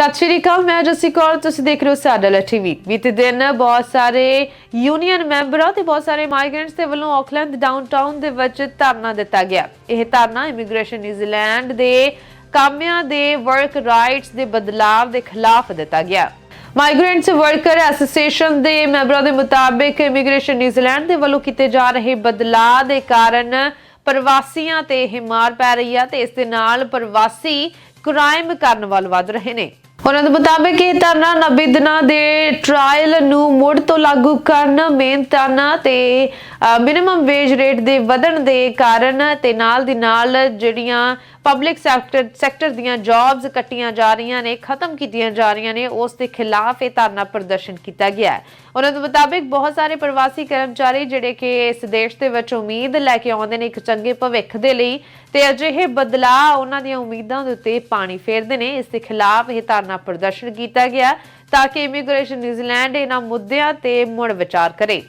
ਸਤਿ ਸ਼੍ਰੀ ਅਕਾਲ, ਮੈਂ ਜਸੀ ਕੌਰ, ਤੁਸੀਂ ਦੇਖ ਰਹੇ ਹੋ ਸਾਡਲ ਟੀਵੀ ਬੀਤੇ ਦਿਨ ਬਹੁਤ ਸਾਰੇ ਯੂਨੀਅਨ ਮੈਂਬਰਾਂ ਤੇ ਬਹੁਤ ਸਾਰੇ ਮਾਈਗ੍ਰੈਂਟਸ ਦੇ ਵੱਲੋਂ ਆਕਲੈਂਡ ਡਾਊਨਟਾਊਨ ਦੇ ਵਿੱਚ ਧਰਨਾ ਦਿੱਤਾ ਗਿਆ। ਇਹ ਧਰਨਾ ਇਮੀਗ੍ਰੇਸ਼ਨ ਨਿਊਜ਼ੀਲੈਂਡ ਦੇ ਕਾਮਿਆਂ ਦੇ ਵਰਕ ਰਾਈਟਸ ਦੇ ਬਦਲਾਵ ਦੇ ਖਿਲਾਫ ਦਿੱਤਾ ਗਿਆ। ਮਾਈਗ੍ਰੈਂਟਸ ਵਰਕਰ ਐਸੋਸੀਏਸ਼ਨ ਦੇ ਮੈਂਬਰਾਂ ਦੇ ਮੁਤਾਬਿਕ ਇਮੀਗ੍ਰੇਸ਼ਨ ਨਿਊਜ਼ੀਲੈਂਡ ਦੇ ਵੱਲੋਂ ਕੀਤੇ ਜਾ ਰਹੇ ਬਦਲਾਅ ਦੇ ਕਾਰਨ ਪ੍ਰਵਾਸੀਆਂ ਤੇ ਇਹ ਮਾਰ ਪੈ ਰਹੀ ਹੈ ਤੇ ਇਸ ਦੇ ਨਾਲ ਪ੍ਰਵਾਸੀ ਕ੍ਰਾਈਮ ਕਰਨ ਵੱਲ ਵੱਧ ਰਹੇ ਨੇ। ਉਹਨਾਂ ਦੇ ਮੁਤਾਬਿਕ ਇਹ ਧਰਨਾ 90 ਦਿਨਾਂ ਦੇ ਟ੍ਰਾਇਲ ਨੂੰ ਮੁੜ ਤੋਂ ਲਾਗੂ ਕਰਨ ਮਿਹਨਤਾਨਾ ਤੇ ਮਿਨੀਮਮ ਵੇਜ ਰੇਟ ਦੇ ਵਧਣ ਦੇ ਕਾਰਨ ਤੇ ਨਾਲ ਦੀ ਨਾਲ ਜਿਹੜੀਆਂ ਪਬਲਿਕ ਸੈਕਟਰ ਸੈਕਟਰ ਦੀਆਂ ਜੌਬਸ ਕੱਟੀਆਂ ਜਾ ਰਹੀਆਂ ਨੇ, ਖਤਮ ਕੀਤੀਆਂ ਜਾ ਰਹੀਆਂ ਨੇ, ਉਸ ਦੇ ਖਿਲਾਫ ਇਹ ਧਰਨਾ ਪ੍ਰਦਰਸ਼ਨ ਕੀਤਾ ਗਿਆ ਹੈ। ਉਹਨਾਂ ਦੇ ਮੁਤਾਬਿਕ ਬਹੁਤ ਸਾਰੇ ਪ੍ਰਵਾਸੀ ਕਰਮਚਾਰੀ ਜਿਹੜੇ ਕਿ ਇਸ ਦੇਸ਼ ਦੇ ਵਿੱਚ ਉਮੀਦ ਲੈ ਕੇ ਆਉਂਦੇ ਨੇ ਇੱਕ ਚੰਗੇ ਭਵਿੱਖ ਦੇ ਲਈ ਤੇ ਅਜਿਹੇ ਬਦਲਾਅ ਉਹਨਾਂ ਦੀਆਂ ਉਮੀਦਾਂ ਦੇ ਉੱਤੇ ਪਾਣੀ ਫੇਰਦੇ ਨੇ। ਇਸ ਦੇ ਖਿਲਾਫ ਇਹ ਧਰਨਾ ਪ੍ਰਦਰਸ਼ਨ ਕੀਤਾ ਗਿਆ ਤਾਂ ਕਿ ਇਮੀਗ੍ਰੇਸ਼ਨ ਨਿਊਜ਼ੀਲੈਂਡ ਇਹਨਾਂ ਮੁੱਦਿਆਂ ਤੇ ਮੁੜ ਵਿਚਾਰ ਕਰੇ।